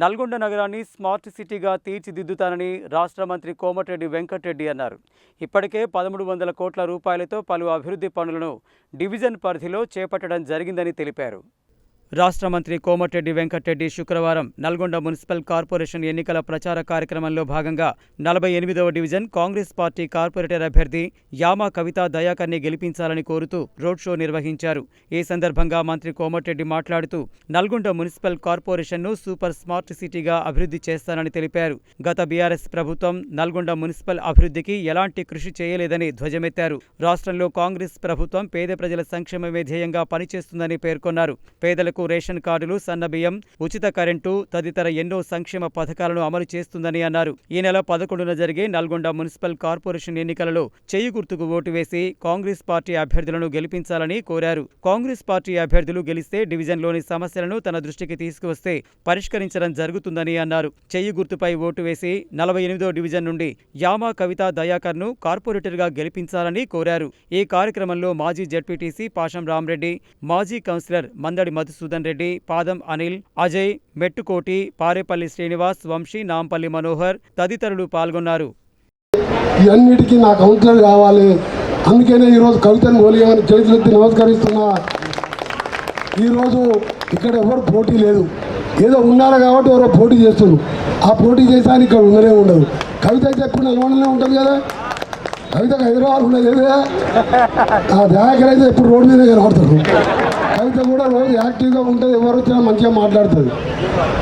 నల్గొండ నగరాన్ని స్మార్ట్ సిటీగా తీర్చిదిద్దుతానని రాష్ట్ర మంత్రి కోమటిరెడ్డి వెంకటరెడ్డి అన్నారు. ఇప్పటికే పదమూడు వందల కోట్ల రూపాయలతో పలు అభివృద్ధి పనులను డివిజన్ పరిధిలో చేపట్టడం జరిగిందని తెలిపారు. రాష్ట్ర మంత్రి కోమటిరెడ్డి వెంకటరెడ్డి శుక్రవారం నల్గొండ మున్సిపల్ కార్పొరేషన్ ఎన్నికల ప్రచార కార్యక్రమంలో భాగంగా నలభై ఎనిమిదవ డివిజన్ కాంగ్రెస్ పార్టీ కార్పొరేటర్ అభ్యర్థి యామా కవిత దయాకర్ని గెలిపించాలని కోరుతూ రోడ్ షో నిర్వహించారు. ఈ సందర్భంగా మంత్రి కోమటిరెడ్డి మాట్లాడుతూ నల్గొండ మున్సిపల్ కార్పొరేషన్ను సూపర్ స్మార్ట్ సిటీగా అభివృద్ధి చేస్తానని తెలిపారు. గత బీఆర్ఎస్ ప్రభుత్వం నల్గొండ మున్సిపల్ అభివృద్ధికి ఎలాంటి కృషి చేయలేదని ధ్వజమెత్తారు. రాష్ట్రంలో కాంగ్రెస్ ప్రభుత్వం పేద ప్రజల సంక్షేమమే ధ్యేయంగా పనిచేస్తుందని పేర్కొన్నారు. పేదలకు రేషన్ కార్డులు సన్నబియ్యం ఉచిత కరెంటు తదితర ఎన్నో సంక్షేమ పథకాలను అమలు చేస్తుందని అన్నారు. ఈ నెల పదకొండున జరిగే నల్గొండ మున్సిపల్ కార్పొరేషన్ ఎన్నికలలో చేయి గుర్తుకు ఓటు వేసి కాంగ్రెస్ పార్టీ అభ్యర్థులను గెలిపించాలని కోరారు. కాంగ్రెస్ పార్టీ అభ్యర్థులు గెలిస్తే డివిజన్లోని సమస్యలను తన దృష్టికి తీసుకువస్తే పరిష్కరించడం జరుగుతుందని అన్నారు. చెయ్యి గుర్తుపై ఓటు వేసి నలభై ఎనిమిదో డివిజన్ నుండి యామా కవిత దయాకర్ను కార్పొరేటర్గా గెలిపించాలని కోరారు. ఈ కార్యక్రమంలో మాజీ జడ్పీటీసీ పాషం రామరెడ్డి మాజీ కౌన్సిలర్ మందడి మధుసూదన్ రెడ్డి పాదం అనిల్ అజయ్ మెట్టుకోటి పారేపల్లి శ్రీనివాస్ వంశీ నాంపల్లి మనోహర్ తదితరులు పాల్గొన్నారు. ఇవన్నిటికీ నా కౌన్సిలర్ కావాలి. అందుకనే ఈరోజు కవితను ఓలి చేతులెత్తి నమస్కరిస్తున్నా. ఈరోజు ఇక్కడ ఎవరు పోటీ లేదు. ఏదో ఉన్నారు కాబట్టి ఎవరో పోటీ చేస్తున్నారు. ఆ పోటీ చేసానికి ఇక్కడ ఉండనే ఉండదు. కవిత అయితే ఎప్పుడు నల్గొండనే ఉంటుంది కదా. కవితకు హైదరాబాద్ ఉన్నది కదా ఆ దయాకర్ అయితే ఎప్పుడు రోడ్డు మీద కనబడతారు కవిత కూడా రోజు యాక్టివ్గా ఉంటుంది ఎవరు వచ్చినా మంచిగా మాట్లాడుతుంది.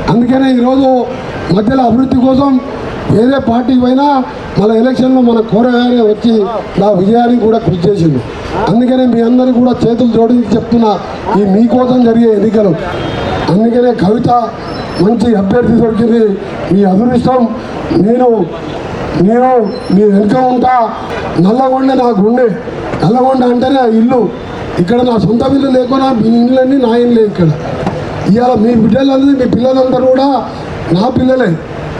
అందుకనే ఈరోజు మధ్యలో అభివృద్ధి కోసం వేరే పార్టీకి పోయినా మన ఎలక్షన్లో మన కూరగాయలే వచ్చి నా విజయానికి కూడా కృషి చేసింది అందుకనే మీ అందరూ కూడా చేతులు జోడించి చెప్తున్నా ఈ మీకోసం జరిగే ఎన్నికలు. అందుకనే కవిత మంచి అభ్యర్థి దొరికింది మీ అదృష్టం. నేను నేను మీ వెనుక ఉంటా. నల్లగొండ నా గుండె. నల్లగొండ అంటేనే ఆ ఇల్లు. ఇక్కడ నా సొంత ఇల్లు లేకున్నా మీ ఇళ్ళన్నీ నా ఇల్లే ఇక్కడ. ఇవాళ మీ బిడ్డలందరూ మీ పిల్లలందరూ కూడా నా పిల్లలే.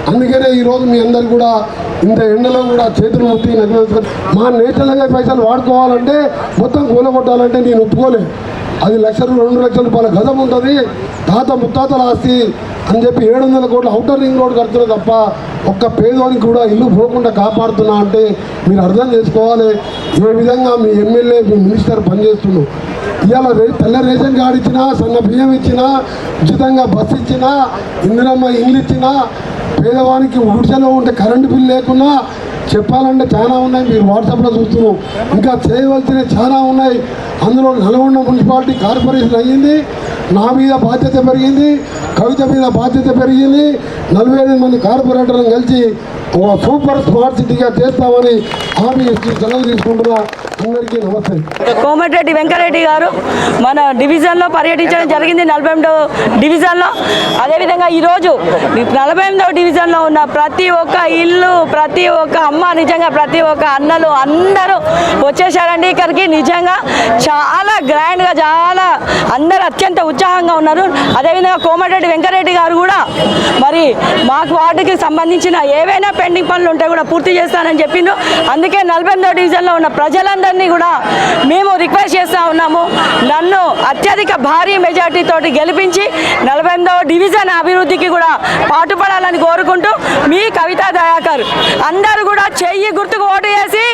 అందుకనే ఈరోజు మీ అందరు కూడా ఇంత ఎండలో కూడా చేతులు ముట్టి నగలు మా నేతలుగా పైసలు వాడుకోవాలంటే మొత్తం కూలగొట్టాలంటే నేను ఒప్పుకోలే. అది లక్షలు రెండు లక్షల రూపాయల గజం ఉంటుంది. తాత ముత్తాతల ఆస్తి అని చెప్పి ఏడు వందల కోట్ల అవుటర్ రింగ్ రోడ్ కడుతున్నా తప్ప ఒక్క పేదోనికి కూడా ఇల్లు పోకుండా కాపాడుతున్నా అంటే మీరు అర్థం చేసుకోవాలి. ఏ విధంగా మీ ఎమ్మెల్యే మీ మినిస్టర్ పనిచేస్తున్నావు ఇవాళ తెల్ల రేషన్ కార్డు ఇచ్చినా సన్న బియ్యం ఇచ్చినా ఉచితంగా బస్సు ఇచ్చినా ఇందిరమ్మ ఇల్లు ఇచ్చినా పేదవానికి గుడిసెలో ఉంటే కరెంటు బిల్ లేకున్నా చెప్పాలంటే చాలా ఉన్నాయి. మీరు వాట్సాప్లో చూస్తున్నాం ఇంకా చేయవలసినవి చాలా ఉన్నాయి. అందులో నల్గొండ మున్సిపాలిటీ కార్పొరేషన్ అయ్యింది. నా మీద బాధ్యత పెరిగింది కవిత మీద బాధ్యత పెరిగింది. నలభై ఎనిమిది మంది కార్పొరేటర్లను కలిసి ఒక సూపర్ స్మార్ట్ సిటీగా చేస్తామని హామీ సెలవు తీసుకుంటున్నా. అందరికీ నమస్తే. కోమటిరెడ్డి వెంకరెడ్డి గారు మన డివిజన్లో పర్యటించడం జరిగింది నలభై ఎనిమిదో డివిజన్లో. అదేవిధంగా ఈరోజు నలభై ఎనిమిదో డివిజన్లో ఉన్న ప్రతి ఒక్క ఇల్లు ప్రతి ఒక్క అమ్మ నిజంగా ప్రతి ఒక్క అన్నలు అందరూ వచ్చేసారండి ఇక్కడికి నిజంగా చాలా గ్రాండ్గా చాలా అందరు అత్యంత ఉత్సాహంగా ఉన్నారు. అదేవిధంగా కోమటిరెడ్డి వెంకరెడ్డి గారు కూడా మరి మాకు వార్డుకి సంబంధించిన ఏవైనా పెండింగ్ పనులు ఉంటే కూడా పూర్తి చేస్తానని చెప్పిండు. అందుకే నలభై ఎనిమిదో డివిజన్లో ఉన్న ప్రజలందరినీ కూడా మేము రిక్వెస్ట్ చేస్తూ ఉన్నాము. నన్ను అత్యధిక భారీ మెజార్టీ గెలిపించి నలభై ఎనిమిదవ డివిజన్ అభివృద్ధికి కూడా పాటుపడాలని కోరుకుంటూ మీ కవితా దయాకర్ అందరూ కూడా చెయ్యి గుర్తుకు ఓటు వేసి